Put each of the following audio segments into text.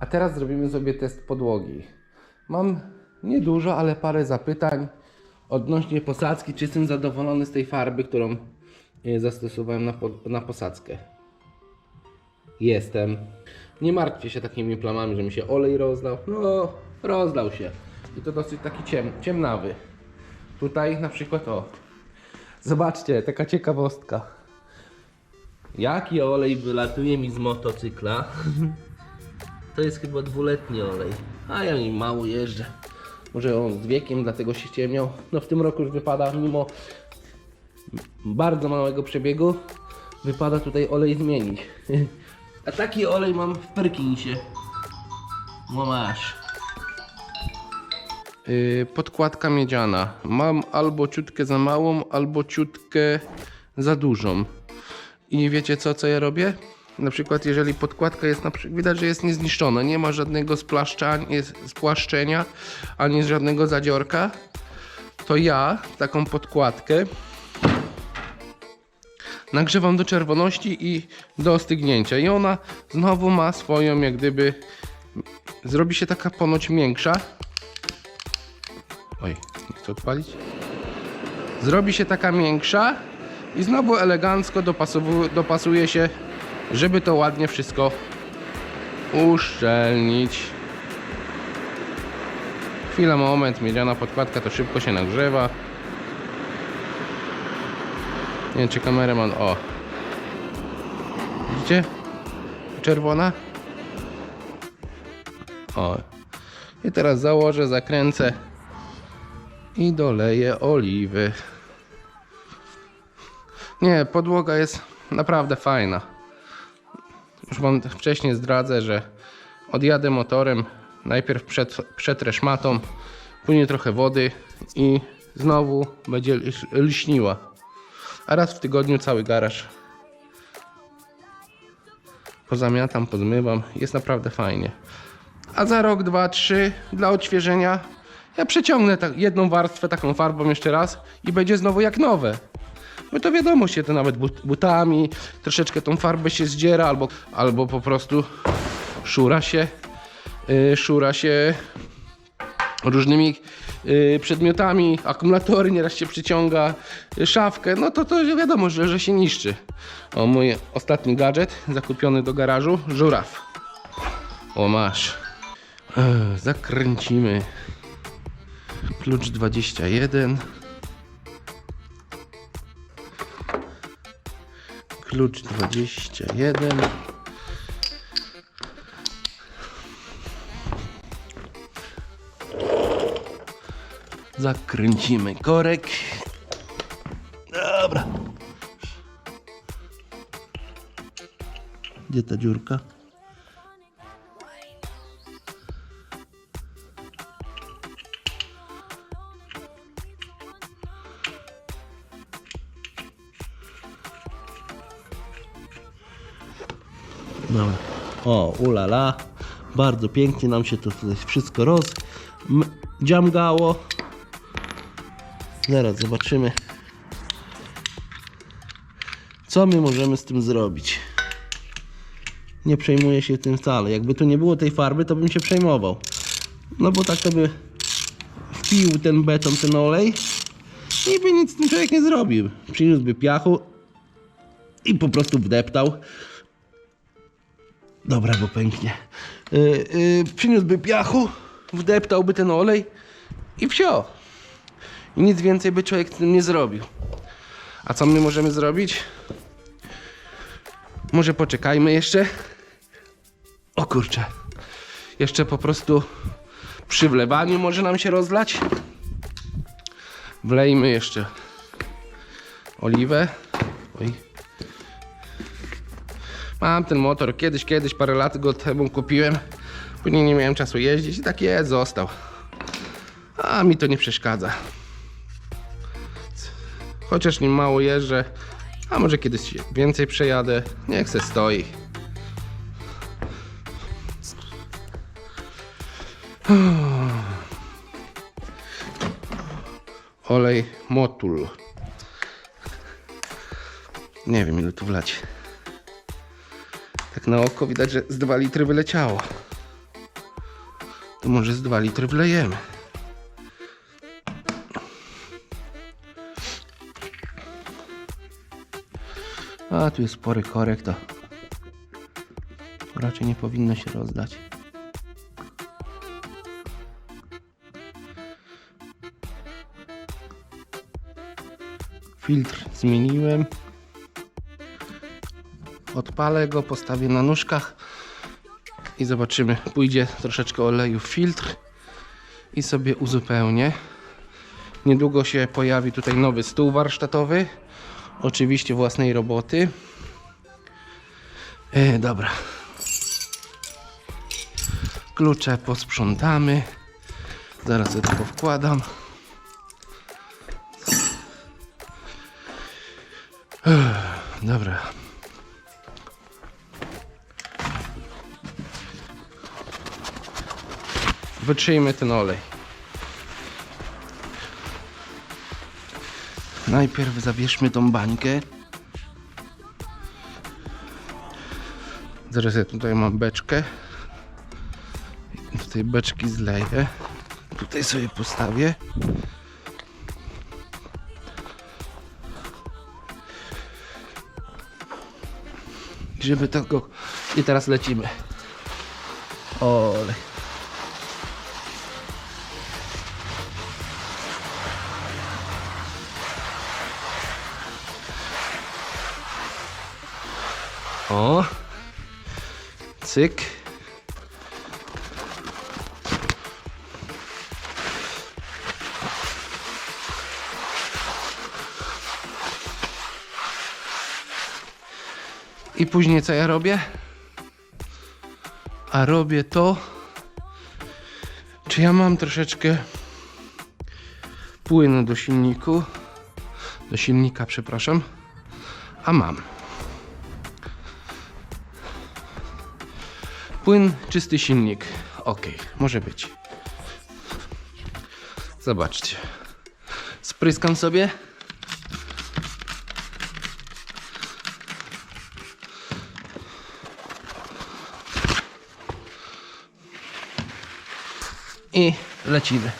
A teraz zrobimy sobie test podłogi. Mam niedużo, ale parę zapytań odnośnie posadzki. Czy jestem zadowolony z tej farby, którą e, zastosowałem na, na posadzkę? Jestem. Nie martwcie się takimi plamami, że mi się olej rozlał. No, rozlał się. I to dosyć taki ciem, ciemnawy. Tutaj na przykład o. Zobaczcie, taka ciekawostka. Jaki olej wylatuje mi z motocykla? To jest chyba dwuletni olej. A ja nim mało jeżdżę. Może on z wiekiem, dlatego się ciemniał. No w tym roku już wypada, mimo bardzo małego przebiegu, wypada tutaj olej zmienić. A taki olej mam w Perkinsie. No. Yy, podkładka miedziana. Mam albo ciutkę za małą, albo ciutkę za dużą. I wiecie co, co ja robię? Na przykład jeżeli podkładka jest, widać, że jest niezniszczona, nie ma żadnego spłaszczenia, ani żadnego zadziorka, to ja taką podkładkę nagrzewam do czerwoności i do ostygnięcia. I ona znowu ma swoją, jak gdyby, zrobi się taka ponoć miększa. Oj, nie chcę odpalić. Zrobi się taka miększa i znowu elegancko dopasuje się, żeby to ładnie wszystko uszczelnić. Chwila, moment, miedziana podkładka to szybko się nagrzewa. Nie wiem, czy kameraman. O. Widzicie? Czerwona. O. I teraz założę, zakręcę i doleję oliwy. Nie, podłoga jest naprawdę fajna. Już wam wcześniej zdradzę, że odjadę motorem. Najpierw przed, przetrę szmatą, później trochę wody i znowu będzie lś- lśniła. A raz w tygodniu cały garaż pozamiatam, pozmywam. Jest naprawdę fajnie. A za rok, dwa, trzy dla odświeżenia ja przeciągnę jedną warstwę taką farbą jeszcze raz i będzie znowu jak nowe. Bo to wiadomo się to nawet but, butami, troszeczkę tą farbę się zdziera albo, albo po prostu szura się, yy, szura się różnymi yy, przedmiotami, akumulatory nieraz się przyciąga, yy, szafkę, no to to wiadomo, że, że się niszczy. O mój ostatni gadżet zakupiony do garażu, żuraw. O masz. Ech, zakręcimy. Klucz 21. Klucz 21. Zakręcimy korek. Dobra. Gdzie ta dziurka? Dobra. O, ulala. Bardzo pięknie nam się to tutaj wszystko roz... m- dziamgało. Zaraz zobaczymy. Co my możemy z tym zrobić? Nie przejmuję się tym wcale. Jakby tu nie było tej farby, to bym się przejmował. No bo tak to by wpił ten beton, ten olej i by nic tym człowiek nie zrobił. Przyniósłby piachu i po prostu wdeptał. Dobra, bo pęknie. Yy, yy, przyniósłby piachu, wdeptałby ten olej i wsio. I nic więcej by człowiek z tym nie zrobił. A co my możemy zrobić? Może poczekajmy jeszcze. O kurczę. Jeszcze po prostu przy wlewaniu może nam się rozlać. Wlejmy jeszcze oliwę. Oj. Mam ten motor kiedyś, kiedyś, parę lat go temu kupiłem. Później nie miałem czasu jeździć i tak jest, został. A mi to nie przeszkadza. Chociaż nim mało jeżdżę, a może kiedyś więcej przejadę, niech se stoi. Olej Motul. Nie wiem ile tu wlać. Na oko widać, że z 2 litry wyleciało. To może z 2 litry wlejemy. A tu jest spory korek, to raczej nie powinno się rozdać. Filtr zmieniłem. Odpalę go, postawię na nóżkach i zobaczymy. Pójdzie troszeczkę oleju w filtr i sobie uzupełnię. Niedługo się pojawi tutaj nowy stół warsztatowy. Oczywiście własnej roboty. E, dobra. Klucze posprzątamy. Zaraz je to powkładam. Wytrzyjmy ten olej. Najpierw zabierzmy tą bańkę. Zaraz ja tutaj mam beczkę. Do tej beczki zleję. Tutaj sobie postawię. Żeby tego... I teraz lecimy. Olej. O. Cyk. I później co ja robię? A robię to, czy ja mam troszeczkę płynu do silniku, do silnika, przepraszam, a mam. Płyn, czysty silnik. Ok, może być. Zobaczcie. Spryskam sobie. I lecimy.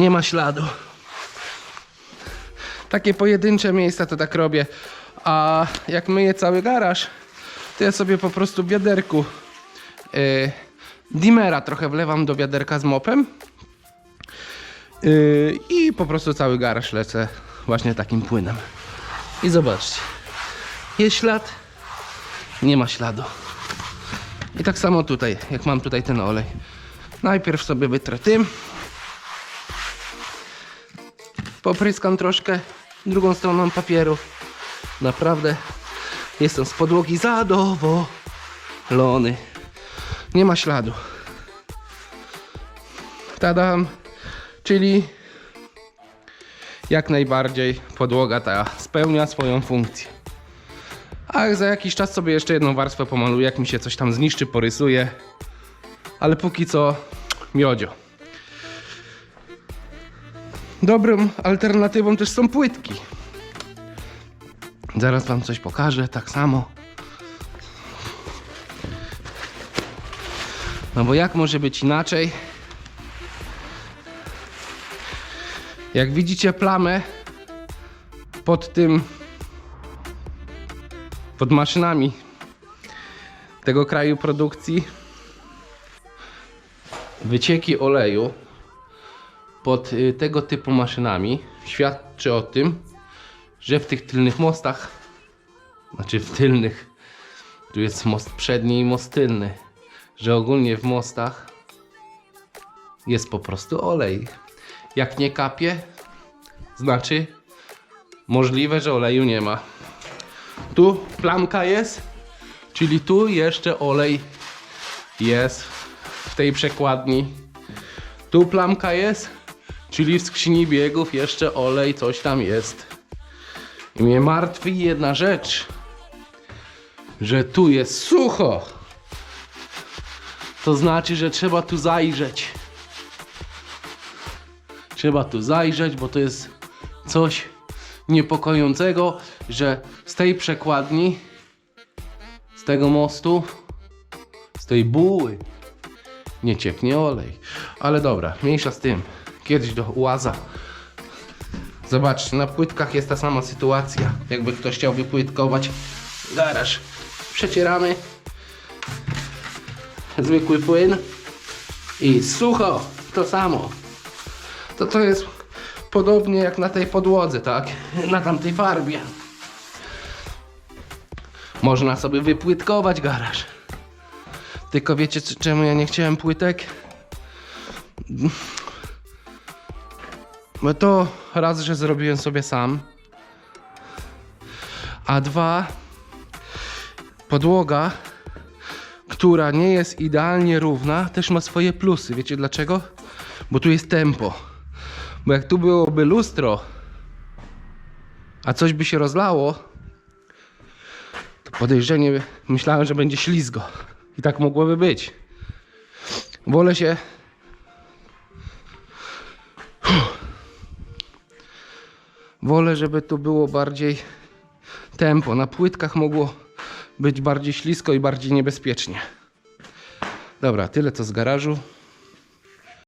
Nie ma śladu. Takie pojedyncze miejsca to tak robię. A jak myję cały garaż, to ja sobie po prostu w wiaderku yy, dimera trochę wlewam do wiaderka z mopem. Yy, I po prostu cały garaż lecę właśnie takim płynem. I zobaczcie. Jest ślad, nie ma śladu. I tak samo tutaj, jak mam tutaj ten olej. Najpierw sobie wytrę tym. Popryskam troszkę drugą stroną papieru. Naprawdę jestem z podłogi zadowolony. Nie ma śladu. Tadam. Czyli jak najbardziej podłoga ta spełnia swoją funkcję. A za jakiś czas sobie jeszcze jedną warstwę pomaluję, jak mi się coś tam zniszczy, porysuje. Ale póki co miodzio. Dobrą alternatywą też są płytki. Zaraz wam coś pokażę, tak samo. No bo jak może być inaczej? Jak widzicie plamę pod tym pod maszynami tego kraju produkcji wycieki oleju pod y, tego typu maszynami świadczy o tym, że w tych tylnych mostach, znaczy w tylnych, tu jest most przedni i most tylny, że ogólnie w mostach jest po prostu olej. Jak nie kapie, znaczy możliwe, że oleju nie ma. Tu plamka jest, czyli tu jeszcze olej jest w tej przekładni. Tu plamka jest, czyli w skrzyni biegów jeszcze olej, coś tam jest. I mnie martwi jedna rzecz, że tu jest sucho. To znaczy, że trzeba tu zajrzeć. Trzeba tu zajrzeć, bo to jest coś niepokojącego, że z tej przekładni, z tego mostu, z tej buły nie cieknie olej. Ale dobra, mniejsza z tym. Kiedyś do łaza. Zobaczcie, na płytkach jest ta sama sytuacja. Jakby ktoś chciał wypłytkować garaż. Przecieramy. Zwykły płyn. I sucho. To samo. To to jest podobnie jak na tej podłodze, tak? Na tamtej farbie. Można sobie wypłytkować garaż. Tylko wiecie czemu ja nie chciałem płytek? Bo to raz, że zrobiłem sobie sam. A dwa, podłoga, która nie jest idealnie równa, też ma swoje plusy. Wiecie dlaczego? Bo tu jest tempo. Bo jak tu byłoby lustro, a coś by się rozlało, to podejrzenie myślałem, że będzie ślizgo. I tak mogłoby być. Wolę się. Wolę, żeby tu było bardziej tempo. Na płytkach mogło być bardziej ślisko i bardziej niebezpiecznie. Dobra, tyle co z garażu.